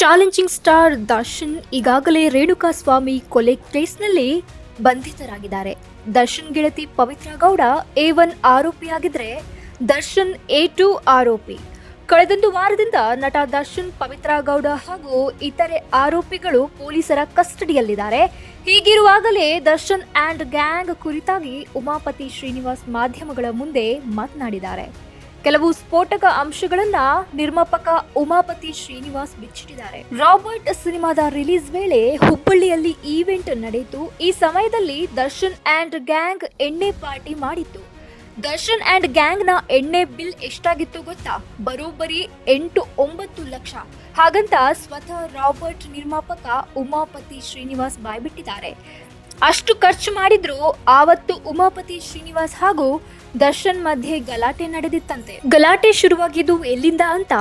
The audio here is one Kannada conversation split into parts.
ಚಾಲೆಂಜಿಂಗ್ ಸ್ಟಾರ್ ದರ್ಶನ್ ಈಗಾಗಲೇ ರೇಣುಕಾ ಸ್ವಾಮಿ ಕೊಲೆ ಕೇಸ್ನಲ್ಲಿ ಬಂಧಿತರಾಗಿದ್ದಾರೆ. ದರ್ಶನ್ ಗೆಳತಿ ಪವಿತ್ರ ಗೌಡ ಎ ಒನ್ ಆರೋಪಿಯಾಗಿದ್ದರೆ ದರ್ಶನ್ ಎ ಟು ಆರೋಪಿ. ಕಳೆದೊಂದು ವಾರದಿಂದ ನಟ ದರ್ಶನ್, ಪವಿತ್ರ ಗೌಡ ಹಾಗೂ ಇತರೆ ಆರೋಪಿಗಳು ಪೊಲೀಸರ ಕಸ್ಟಡಿಯಲ್ಲಿದ್ದಾರೆ. ಹೀಗಿರುವಾಗಲೇ ದರ್ಶನ್ ಆ್ಯಂಡ್ ಗ್ಯಾಂಗ್ ಕುರಿತಾಗಿ ಉಮಾಪತಿ ಶ್ರೀನಿವಾಸ್ ಮಾಧ್ಯಮಗಳ ಮುಂದೆ ಮಾತನಾಡಿದ್ದಾರೆ. ಕೆಲವು ಸ್ಫೋಟಕ ಅಂಶಗಳನ್ನ ನಿರ್ಮಾಪಕ ಉಮಾಪತಿ ಶ್ರೀನಿವಾಸ್ ಬಿಚ್ಚಿಟ್ಟಿದ್ದಾರೆ. ರಾಬರ್ಟ್ ಸಿನಿಮಾದ ರಿಲೀಸ್ ವೇಳೆ ಹುಬ್ಬಳ್ಳಿಯಲ್ಲಿ ಈವೆಂಟ್ ನಡೆಯಿತು. ಈ ಸಮಯದಲ್ಲಿ ದರ್ಶನ್ ಆ್ಯಂಡ್ ಗ್ಯಾಂಗ್ ಎಣ್ಣೆ ಪಾರ್ಟಿ ಮಾಡಿತ್ತು. ದರ್ಶನ್ ಆ್ಯಂಡ್ ಗ್ಯಾಂಗ್ನ ಎಣ್ಣೆ ಬಿಲ್ ಎಷ್ಟಾಗಿತ್ತು ಗೊತ್ತಾ? ಬರೋಬ್ಬರಿ ಎಂಟು ಒಂಬತ್ತು ಲಕ್ಷ. ಹಾಗಂತ ಸ್ವತಃ ರಾಬರ್ಟ್ ನಿರ್ಮಾಪಕ ಉಮಾಪತಿ ಶ್ರೀನಿವಾಸ್ ಬಾಯ್ಬಿಟ್ಟಿದ್ದಾರೆ. ಅಷ್ಟು ಖರ್ಚು ಮಾಡಿದ್ರು ಆವತ್ತು ಉಮಾಪತಿ ಶ್ರೀನಿವಾಸ್ ಹಾಗೂ ದರ್ಶನ್ ಮಧ್ಯೆ ಗಲಾಟೆ ನಡೆದಿತ್ತಂತೆ. ಗಲಾಟೆ ಶುರುವಾಗಿದ್ದು ಎಲ್ಲಿಂದ ಅಂತ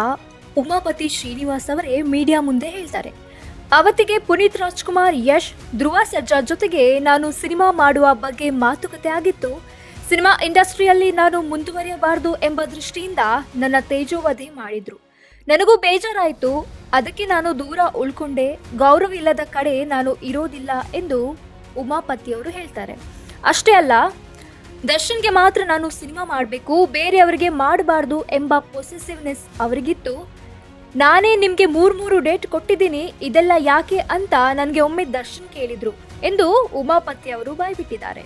ಉಮಾಪತಿ ಶ್ರೀನಿವಾಸ್ ಅವರೇ ಮೀಡಿಯಾ ಮುಂದೆ ಹೇಳ್ತಾರೆ. ಅವತ್ತಿಗೆ ಪುನೀತ್ ರಾಜ್ಕುಮಾರ್, ಯಶ್, ಧ್ರುವ ಸರ್ಜಾ ಜೊತೆಗೆ ನಾನು ಸಿನಿಮಾ ಮಾಡುವ ಬಗ್ಗೆ ಮಾತುಕತೆ ಆಗಿತ್ತು. ಸಿನಿಮಾ ಇಂಡಸ್ಟ್ರಿಯಲ್ಲಿ ನಾನು ಮುಂದುವರಿಯಬಾರದು ಎಂಬ ದೃಷ್ಟಿಯಿಂದ ನನ್ನ ತೇಜೋವಧೆ ಮಾಡಿದ್ರು. ನನಗೂ ಬೇಜಾರಾಯಿತು. ಅದಕ್ಕೆ ನಾನು ದೂರ ಉಳ್ಕೊಂಡೆ. ಗೌರವ ಇಲ್ಲದ ಕಡೆ ನಾನು ಇರೋದಿಲ್ಲ ಎಂದು ಉಮಾಪತಿಯವರು ಹೇಳ್ತಾರೆ. ಅಷ್ಟೇ ಅಲ್ಲ, ದರ್ಶನ್ಗೆ ಮಾತ್ರ ನಾನು ಸಿನಿಮಾ ಮಾಡಬೇಕು, ಬೇರೆಯವರಿಗೆ ಮಾಡಬಾರ್ದು ಎಂಬ ಪೊಸೆಸಿವ್ನೆಸ್ ಅವರಿಗಿತ್ತು. ನಾನೇ ನಿಮಗೆ ಮೂರು ಮೂರು ಡೇಟ್ ಕೊಟ್ಟಿದ್ದೀನಿ, ಇದೆಲ್ಲ ಯಾಕೆ ಅಂತ ನನಗೆ ಒಮ್ಮೆ ದರ್ಶನ್ ಕೇಳಿದರು ಎಂದು ಉಮಾಪತಿ ಅವರು ಬಾಯ್ಬಿಟ್ಟಿದ್ದಾರೆ.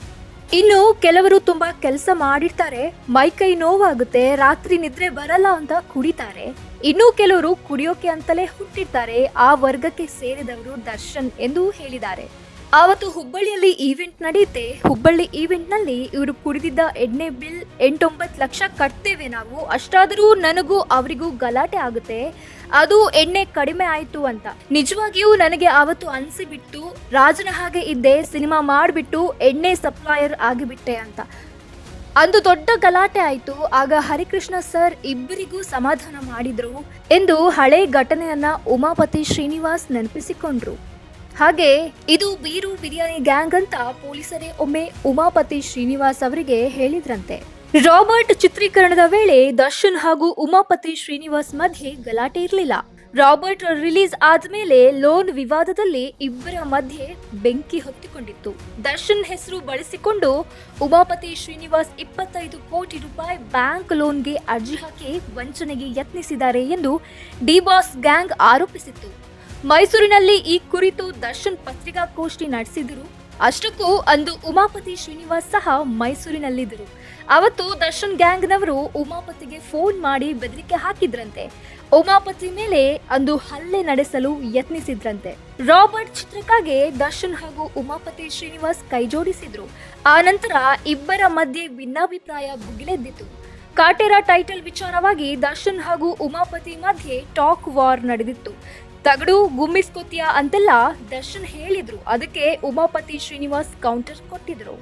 ಇನ್ನು ಕೆಲವರು ತುಂಬ ಕೆಲಸ ಮಾಡಿರ್ತಾರೆ ಮೈಕೈ ನೋವಾಗುತ್ತೆ, ರಾತ್ರಿ ನಿದ್ರೆ ಬರಲ್ಲ ಅಂತ ಕುಡಿತಾರೆ. ಇನ್ನು ಕೆಲವರು ಕುಡಿಯೋಕೆ ಅಂತಲೇ ಹುಟ್ಟಿರ್ತಾರೆ, ಆ ವರ್ಗಕ್ಕೆ ಸೇರಿದವರು ದರ್ಶನ್ ಎಂದು ಹೇಳಿದ್ದಾರೆ. ಆವತ್ತು ಹುಬ್ಬಳ್ಳಿಯಲ್ಲಿ ಈವೆಂಟ್ ನಡೆಯುತ್ತೆ. ಹುಬ್ಬಳ್ಳಿ ಈವೆಂಟ್ನಲ್ಲಿ ಇವರು ಕುಡಿದಿದ್ದ ಎಣ್ಣೆ ಬಿಲ್ ಎಂಟೊಂಬತ್ತು ಲಕ್ಷ ಕಟ್ತೇವೆ ನಾವು. ಅಷ್ಟಾದರೂ ನನಗೂ ಅವರಿಗೂ ಗಲಾಟೆ ಆಗುತ್ತೆ. ಅದು ಎಣ್ಣೆ ಕಡಿಮೆ ಆಯಿತು ಅಂತ. ನಿಜವಾಗಿಯೂ ನನಗೆ ಆವತ್ತು ಅನಿಸಿಬಿಟ್ಟು ರಾಜನ ಹಾಗೆ ಇದ್ದೆ ಸಿನಿಮಾ ಮಾಡಿಬಿಟ್ಟು ಎಣ್ಣೆ ಸಪ್ಲೈಯರ್ ಆಗಿಬಿಟ್ಟೆ ಅಂತ. ಅಂದು ದೊಡ್ಡ ಗಲಾಟೆ ಆಯಿತು. ಆಗ ಹರಿಕೃಷ್ಣ ಸರ್ ಇಬ್ಬರಿಗೂ ಸಮಾಧಾನ ಮಾಡಿದರು ಎಂದು ಹಳೆ ಘಟನೆಯನ್ನ ಉಮಾಪತಿ ಶ್ರೀನಿವಾಸ್ ನೆನಪಿಸಿಕೊಂಡ್ರು. ಹಾಗೆ ಇದು ಬೀರು ಬಿರಿಯಾನಿ ಗ್ಯಾಂಗ್ ಅಂತ ಪೊಲೀಸರೇ ಒಮ್ಮೆ ಉಮಾಪತಿ ಶ್ರೀನಿವಾಸ್ ಅವರಿಗೆ ಹೇಳಿದ್ರಂತೆ. ರಾಬರ್ಟ್ ಚಿತ್ರೀಕರಣದ ವೇಳೆ ದರ್ಶನ್ ಹಾಗೂ ಉಮಾಪತಿ ಶ್ರೀನಿವಾಸ್ ಮಧ್ಯೆ ಗಲಾಟೆ ಇರಲಿಲ್ಲ. ರಾಬರ್ಟ್ ರಿಲೀಸ್ ಆದ್ಮೇಲೆ ಲೋನ್ ವಿವಾದದಲ್ಲಿ ಇಬ್ಬರ ಮಧ್ಯೆ ಬೆಂಕಿ ಹೊತ್ತಿಕೊಂಡಿತ್ತು. ದರ್ಶನ್ ಹೆಸರು ಬಳಸಿಕೊಂಡು ಉಮಾಪತಿ ಶ್ರೀನಿವಾಸ್ ಇಪ್ಪತ್ತೈದು ಕೋಟಿ ರೂಪಾಯಿ ಬ್ಯಾಂಕ್ ಲೋನ್ಗೆ ಅರ್ಜಿ ಹಾಕಿ ವಂಚನೆಗೆ ಯತ್ನಿಸಿದ್ದಾರೆ ಎಂದು ಡಿಬಾಸ್ ಗ್ಯಾಂಗ್ ಆರೋಪಿಸಿತ್ತು. ಮೈಸೂರಿನಲ್ಲಿ ಈ ಕುರಿತು ದರ್ಶನ್ ಪತ್ರಿಕಾಗೋಷ್ಠಿ ನಡೆಸಿದರು. ಅಷ್ಟಕ್ಕೂ ಅಂದು ಉಮಾಪತಿ ಶ್ರೀನಿವಾಸ್ ಸಹ ಮೈಸೂರಿನಲ್ಲಿದ್ದರು. ಅವತ್ತು ದರ್ಶನ್ ಗ್ಯಾಂಗ್ನವರು ಉಮಾಪತಿಗೆ ಫೋನ್ ಮಾಡಿ ಬೆದರಿಕೆ ಹಾಕಿದ್ರಂತೆ. ಉಮಾಪತಿ ಮೇಲೆ ಅಂದು ಹಲ್ಲೆ ನಡೆಸಲು ಯತ್ನಿಸಿದ್ರಂತೆ. ರಾಬರ್ಟ್ ಚಿತ್ರಕ್ಕಾಗಿ ದರ್ಶನ್ ಹಾಗೂ ಉಮಾಪತಿ ಶ್ರೀನಿವಾಸ್ ಕೈಜೋಡಿಸಿದ್ರು. ಆ ನಂತರ ಇಬ್ಬರ ಮಧ್ಯೆ ಭಿನ್ನಾಭಿಪ್ರಾಯ ಭುಗಿಲೆದ್ದಿತು. ಕಾಟೇರ ಟೈಟಲ್ ವಿಚಾರವಾಗಿ ದರ್ಶನ್ ಹಾಗೂ ಉಮಾಪತಿ ಮಧ್ಯೆ ಟಾಕ್ ವಾರ್ ನಡೆದಿತ್ತು. ತಗಡು ಗುಮ್ಮಿಸ್ಕೊತಿಯಾ ಅಂತೆಲ್ಲ ದರ್ಶನ್ ಹೇಳಿದ್ರು. ಅದಕ್ಕೆ ಉಮಾಪತಿ ಶ್ರೀನಿವಾಸ್ ಕೌಂಟರ್ ಕೊಟ್ಟಿದ್ರು.